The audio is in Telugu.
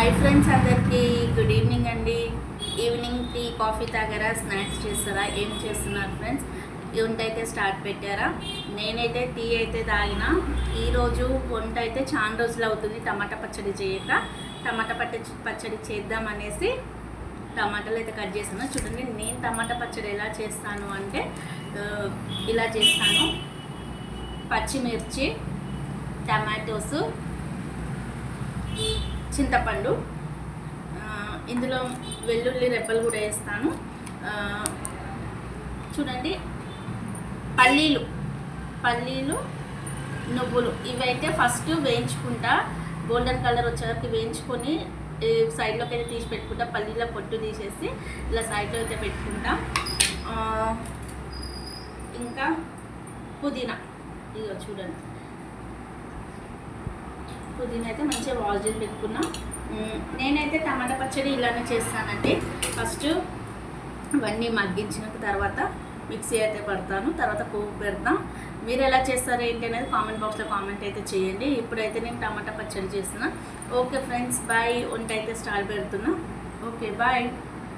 హాయ్ ఫ్రెండ్స్ అందరికీ. గుడ్ ఈవినింగ్ అండి. ఈవినింగ్ టీ కాఫీ తాగారా? స్నాక్స్ చేస్తారా? ఏం చేస్తున్నారు ఫ్రెండ్స్ వంట అయితే స్టార్ట్ పెట్టారా? నేనైతే టీ అయితే తాగిన. ఈరోజు వంట అయితే చాలా రోజులు అవుతుంది. టమాటా పచ్చడి చేయక. టమాటా పచ్చడి పచ్చడి చేద్దామనేసి టమాటాలు అయితే కట్ చేస్తాను చూడండి నేను టమాటా పచ్చడి ఎలా చేస్తాను అంటే ఇలా చేస్తాను. పచ్చిమిర్చి టమాటోస్ చింతపండు. ఇందులో వెల్లుల్లి రెబ్బలు కూడా వేస్తాను. చూడండి. పల్లీలు. పల్లీలు నువ్వులు. ఇవైతే ఫస్ట్ వేయించుకుంటా. గోల్డెన్ కలర్ వచ్చేవరకు వేయించుకొని సైడ్లోకి అయితే తీసి పెట్టుకుంటా. పల్లీల పొట్టు తీసేసి ఇలా సైడ్లో అయితే పెట్టుకుంటా ఇంకా పుదీనా. ఇదిగో చూడండి. పుదీనా అయితే మంచిగా వాష్ చేసి పెట్టుకున్నా నేనైతే టమాటా పచ్చడి ఇలానే చేస్తానండి. ఫస్ట్ ఇవన్నీ మగ్గించిన తర్వాత మిక్సీ అయితే పడతాను. తర్వాత పువ్వు పెడతాం. మీరు ఎలా చేస్తారు ఏంటి అనేది కామెంట్ బాక్స్లో కామెంట్ అయితే చేయండి. ఇప్పుడైతే నేను టమాటా పచ్చడి చేస్తున్నా. Okay friends bye. వంట అయితే స్టార్ట్ పెడుతున్నా. Okay bye.